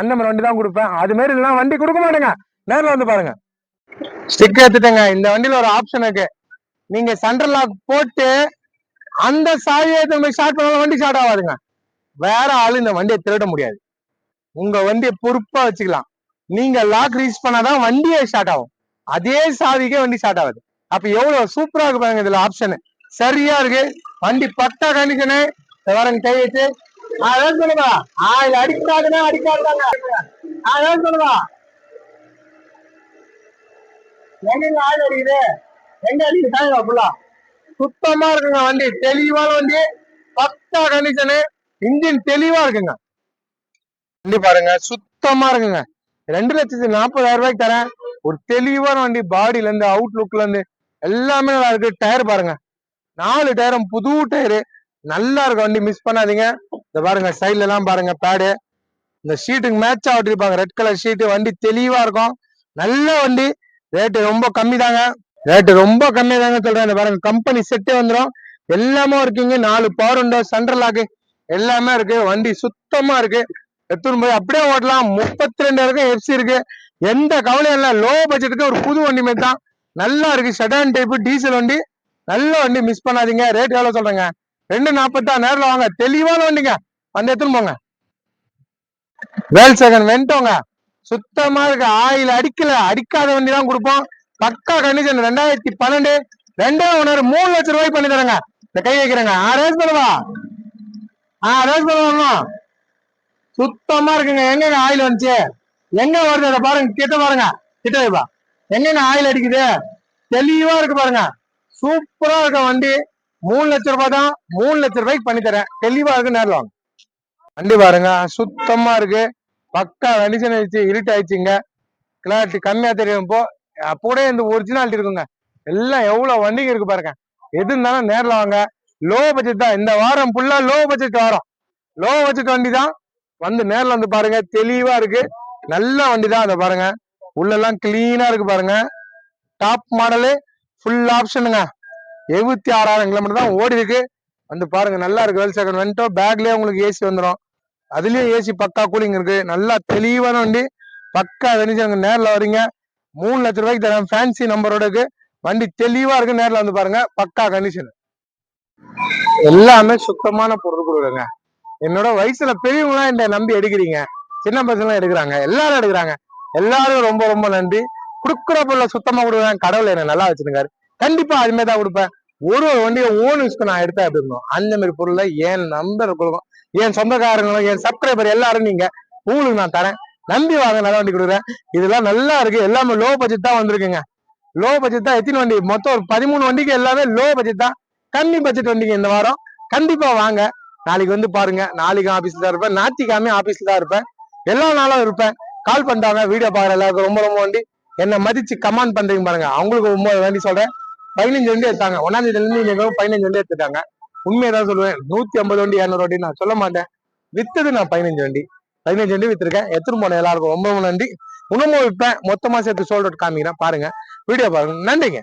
S1: அந்த மாதிரி வண்டி தான் கொடுப்பேன். அது மாதிரி இல்லைன்னா வண்டி கொடுக்க மாட்டேங்க. நேரில் வந்து பாருங்க. ஸ்டிக் எடுத்துட்டேங்க. இந்த வண்டியில ஒரு ஆப்ஷன் இருக்கு. நீங்க சென்ட்ரல் லாக் போட்டு அந்த சாவியை போய் ஸ்டார்ட் பண்ணாலும் வண்டி ஸ்டார்ட் ஆகாதுங்க. வேற ஆளு இந்த வண்டியை திருட முடியாது. உங்க வண்டியை பொறுப்பா வச்சுக்கலாம். நீங்க லாக் ரீச் பண்ணாதான் வண்டியே ஸ்டார்ட் ஆகும். அதே சாவிக்கே வண்டி ஸ்டார்ட் ஆகுது. அப்ப எவ்வளவு சூப்பரா இருக்கு பாருங்க இதுல ஆப்ஷன் சரியா இருக்கு. வண்டி பட்டா கண்டிஷனு வரங்க கை வச்சு. அதான் சொல்லுவா ஆ இது அடிக்காதுன்னா அடிக்காதுதாங்க. அதான் சொல்லுவா எங்க ஆள் அடிக்குது? எங்க அடிக்குது? தாங்க ஃபுல்லா சுத்தமா இருக்குங்க வண்டி. தெளிவான வண்டி. பக்கா கண்டிஷனு இன்ஜின் தெளிவா இருக்குங்க. வண்டி பாருங்க சுத்தமா இருக்குங்க. ரெண்டு லட்சத்தி நாற்பதாயிரம் ரூபாய்க்கு தரேன். ஒரு தெளிவான வண்டி. பாடியில இருந்து அவுட்லுக்ல இருந்து. எல்லாமே நல்லா இருக்கு. டயர் பாருங்க. நாலு டயரும் புது டயரு. நல்லா இருக்கும் வண்டி மிஸ் பண்ணாதீங்க. இந்த பாருங்க சைட்ல எல்லாம் பாருங்க பேடு இந்த ஷீட்டுக்கு மேட்சா விட்டுருப்பாங்க ரெட் கலர் ஷீட்டு வண்டி தெளிவா இருக்கும். நல்ல வண்டி. ரேட்டு ரொம்ப கம்மி தாங்க ரேட்டு ரொம்ப கம்மி தாங்க சொல்றேன். இந்த பாருங்க கம்பெனி செட்டே வந்துடும் எல்லாமே இருக்குங்க நாலு பவர் உண்டோ சென்ட்ரல் லாக்கு எல்லாமே இருக்கு. வண்டி சுத்தமா இருக்கு. எடுத்துன்னு போய் அப்படியே ஓட்டலாம். முப்பத்தி ரெண்டு வரைக்கும் எஃப்சி இருக்கு. எந்த கவலையும் இல்லை. லோ பட்ஜெட்டுக்கு ஒரு புது வண்டி மாதிரி தான். நல்லா இருக்கு. செடான் டைப்பு டீசல் வண்டி. நல்ல வண்டி மிஸ் பண்ணாதீங்க. ரேட் எவ்வளோ சொல்றேங்க? ரெண்டு நாற்பத்தா நேரில் வாங்க. தெளிவான வண்டிங்க. வந்து எடுத்துன்னு போங்க. வேல் செகண்ட் வெண்டோங்க சுத்தமா இருக்க. ஆயில் அடிக்கல. அடிக்காத வண்டி தான் கொடுப்போம். பக்கா கண்டிஷன் ரெண்டாயிரத்தி பன்னெண்டு. ரெண்டே ஒன்று மூணு லட்சம் ரூபாய் பண்ணி தரேங்க. இந்த கை வைக்கிறேங்க. ஆ ரேஸ் பண்ணுவா? ஆ ரேஸ் பண்ணுவோம் சுத்தமா இருக்குங்க. எங்கங்க ஆயில் வந்துச்சு? எங்க வருது? அதை பாருங்க. கிட்ட பாருங்க. கிட்ட வைப்பா என்னென்ன ஆயில் அடிக்குது? தெளிவா இருக்கு பாருங்க. சூப்பரா இருக்க வண்டி. மூணு லட்ச ரூபாய் தான். மூணு லட்ச ரூபாய்க்கு பண்ணி தரேன். தெளிவா இருக்கு நேரில் வாங்க. வண்டி பாருங்க. சுத்தமா இருக்கு. பக்கா கண்டிஷன் ஆயிடுச்சு இருட்டு ஆயிடுச்சுங்க. கிளாரிட்டி கம்மியா தெரியும் இப்போ. அப்படியே இந்த ஒரிஜினாலிட்டி இருக்குங்க. எல்லாம் எவ்வளவு வண்டிங்க இருக்கு பாருங்க. எது இருந்தாலும் நேரில் வாங்க. லோ பட்ஜெட் தான். இந்த வாரம் ஃபுல்லா லோ பட்ஜெட் வாரம். லோ பட்ஜெட் வண்டி தான். வந்து நேரில் வந்து பாருங்க. தெளிவா இருக்கு. நல்ல வண்டி தான். அதை பாருங்க. உள்ளெல்லாம் கிளீனா இருக்கு பாருங்க. டாப் மாடலு ஃபுல் ஆப்ஷனுங்க எழுபத்தி ஆறாயிரம் கிலோமீட்டர் தான் ஓடி இருக்கு. வந்து பாருங்க நல்லா இருக்கு. வேல் செகண்ட் வந்துட்டோம். பேக்லயே உங்களுக்கு ஏசி வந்துடும் அதுலயும் ஏசி பக்கா கூலிங் இருக்கு. நல்லா தெளிவான வண்டி. பக்கா வெனிஜாங்க நேரில் வரீங்க மூணு லட்ச ரூபாய்க்கு தரேன். ஃபேன்சி நம்பரோட இருக்கு. வண்டி தெளிவா இருக்கு. நேரில் வந்து பாருங்க. பக்கா கண்டிஷன் எல்லாமே சுத்தமான பொருள் கொடுக்குறேங்க. என்னோட வயசுல பெரியவங்களாம் என்னை நம்பி எடுக்கிறீங்க. சின்ன பசங்களாம் எடுக்கிறாங்க. எல்லாரும் எடுக்கிறாங்க. எல்லாரும் ரொம்ப ரொம்ப நன்றி. குடுக்குற பொருளை சுத்தமா கொடுக்குறேன். கடவுள் என்ன நல்லா வச்சிருக்காரு. கண்டிப்பா அதுமே தான் கொடுப்பேன். ஒரு ஒரு வண்டியை ஓன் யூஸ்க்கு நான் எடுத்தா அப்படி இருந்தோம் அந்த மாதிரி பொருளை என் நண்பர்களுக்கும் என் சொந்தக்காரங்களும் என் சப்ஸ்கிரைபர் எல்லாரும் நீங்க உங்களுக்கு நான் தரேன். நம்பி வாங்க நல்ல வண்டி கொடுக்குறேன். இதெல்லாம் நல்லா இருக்கு. எல்லாமே லோ பட்ஜெட் தான் வந்திருக்குங்க. லோ பட்ஜெட் தான் எத்தனை வண்டி? மொத்தம் ஒரு பதிமூணு வண்டிக்கு எல்லாமே லோ பட்ஜெட் தான். கம்மி பட்ஜெட் வண்டிங்க இந்த வாரம். கண்டிப்பா வாங்க. நாளைக்கு வந்து பாருங்க. நாளைக்கு ஆபீஸ்ல தான் இருப்பேன். ஞாயிற்றுக்கிழமை ஆபீஸ்ல தான் இருப்பேன். எல்லா நாளும் இருப்பேன். கால் பண்ணிட்டாங்க வீடியோ பார்க்குற எல்லாருக்கும் ரொம்ப ரொம்ப வண்டி என்னை மதிச்சு கமெண்ட் பண்றீங்க பாருங்க. அவங்களுக்கு ரொம்ப வேண்டி சொல்றேன். பதினஞ்சு வண்டி எடுத்தாங்க. ஒன்னாம் நீங்கள் இன்னைக்கு பதினஞ்சு வண்டி எடுத்துட்டாங்க. உண்மையை தான் சொல்லுவேன். நூத்தி ஐம்பது வண்டி இரநூறு வண்டி நான் சொல்ல மாட்டேன். வித்தது நான் பதினஞ்சு வண்டி. பதினஞ்சு வண்டி வித்திருக்கேன். எடுத்துட்டு போன எல்லாருக்கும் ரொம்ப ரொம்ப நன்றி. இன்னமும் விற்பேன் மொத்தமா சேர்த்து சோல்ட் காமிக்கிறேன். பாருங்க. வீடியோ பாருங்க நன்றிங்க.